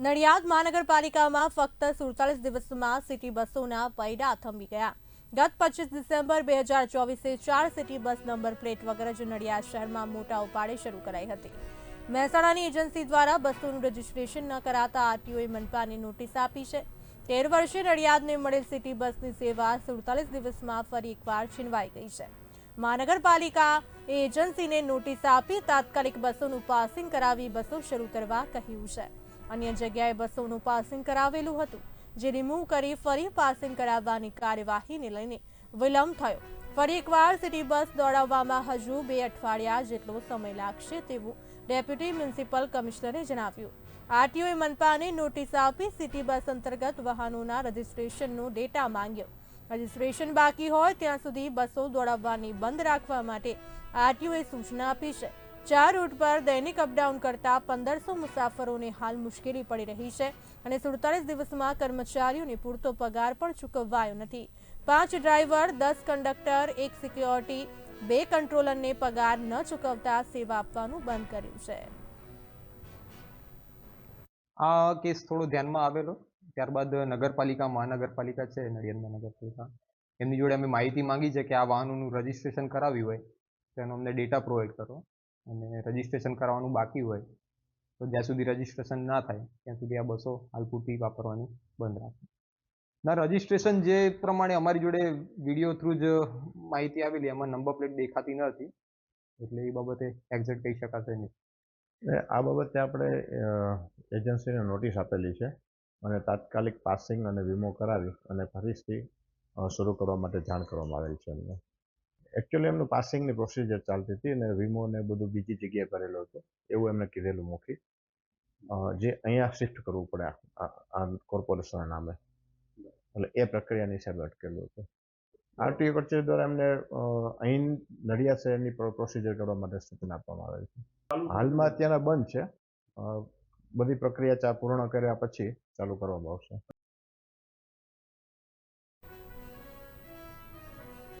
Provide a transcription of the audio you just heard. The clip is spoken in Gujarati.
નડિયાદ મહાનગરપાલિકામાં ફક્ત સુડતાલીસ દિવસમાં સિટી બસોના પૈડા થંભી ગયા. ગત પચીસ ડિસેમ્બર બે હજાર ચોવીસે ચાર સિટી બસ નંબર પ્લેટ વગર જ નડિયાદ શહેરમાં મોટા ઉપાડે શરૂ કરાઈ હતી. મહેસાણાની એજન્સી દ્વારા બસોનું રજીસ્ટ્રેશન ન કરાતા આરટીઓએ મનપાને નોટિસ આપી છે. તેર વર્ષે નડિયાદને મળેલ સિટી બસની સેવા સુડતાલીસ દિવસમાં ફરી એકવાર છીનવાઈ ગઈ છે. મહાનગરપાલિકા એજન્સીને નોટિસ આપી તાત્કાલિક બસોનું પાસિંગ કરાવી બસો શરૂ કરવા કહ્યું છે. અન્ય જગ્યાએ બસોનું પાસિંગ કરાવેલું હતું, જે રિમૂવ કરી ફરી પાસિંગ કરાવવાની કાર્યવાહીને લઈને વિલંબ થયો. ફરી એકવાર સિટી બસ દોડાવવામાં હજુ બે અઠવાડિયા જેટલો સમય લાગશે તેવું ડેપ્યુટી મ્યુનિસિપલ કમિશનરે જણાવ્યું. આરટીઓએ મનપાને નોટિસ આપી સિટી બસ અંતર્ગત વાહનોના રજિસ્ટ્રેશનનો ડેટા માંગ્યો. રજિસ્ટ્રેશન બાકી હોય ત્યાં સુધી બસો દોડાવવાની બંધ રાખવા માટે આરટીઓએ સૂચના આપી છે. ચાર રૂટ પર દૈનિક અપડાઉન કરતા પંદરસો મુસાફરોને હાલ મુશ્કેલી પડી રહી છે અને સુડતાલીસ દિવસમાં કર્મચારીઓને પૂરતો પગાર પણ ચૂકવાયો નથી. પાંચ ડ્રાઈવર દસ કંડક્ટર એક સિક્યોરિટી બે કંટ્રોલરને પગાર ન ચૂકવતા સેવા આપવાનું બંધ કર્યું છે. આ કેસ થોડો ધ્યાનમાં આવેલો. ત્યારબાદ નગરપાલિકા, મહાનગરપાલિકા છે નડિયાદમાં નગરપાલિકા એમની જોડે અમે માહિતી માંગી છે કે આ વાહનોનું રજિસ્ટ્રેશન કરાવ્યું હોય તેનો અમને ડેટા પ્રોવાઈડ કરો. અને રજીસ્ટ્રેશન કરાવવાનું બાકી હોય, તો જ્યાં સુધી રજીસ્ટ્રેશન ના થાય, ત્યાં સુધી આ બસો હાલ વાપરવાની બંધ રાખે. ના રજીસ્ટ્રેશન જે પ્રમાણે અમારી જોડે વીડિયો થ્રુ જ માહિતી આવેલી, એમાં નંબર પ્લેટ દેખાતી ન એટલે એ બાબતે એક્ઝેક્ટ કહી શકાશે નહીં. આ બાબતે આપણે એજન્સીને નોટિસ આપેલી છે અને તાત્કાલિક પાસિંગ અને વીમો કરાવી અને ફરીથી શરૂ કરવા માટે જાણ કરવામાં આવેલ છે એમને. એકચ્યુઅલી એમનું પાસિંગની પ્રોસિજર ચાલતી હતી અને વીમો ને બધું બીજી જગ્યાએ કરેલું હતું, એવું એમને કીધેલું મોખી જે અહીંયા શિફ્ટ કરવું પડે આ- કોર્પોરેશનના નામે. એટલે એ પ્રક્રિયાની હિસાબે અટકેલું હતું. આરટીઓ કચેરી દ્વારા એમને અહીં નડિયાદ શહેરની પ્રોસિજર કરવા માટે સૂચના આપવામાં આવેલ છે. હાલમાં અત્યારના બંધ છે. બધી પ્રક્રિયા પૂર્ણ કર્યા પછી ચાલુ કરવામાં આવશે.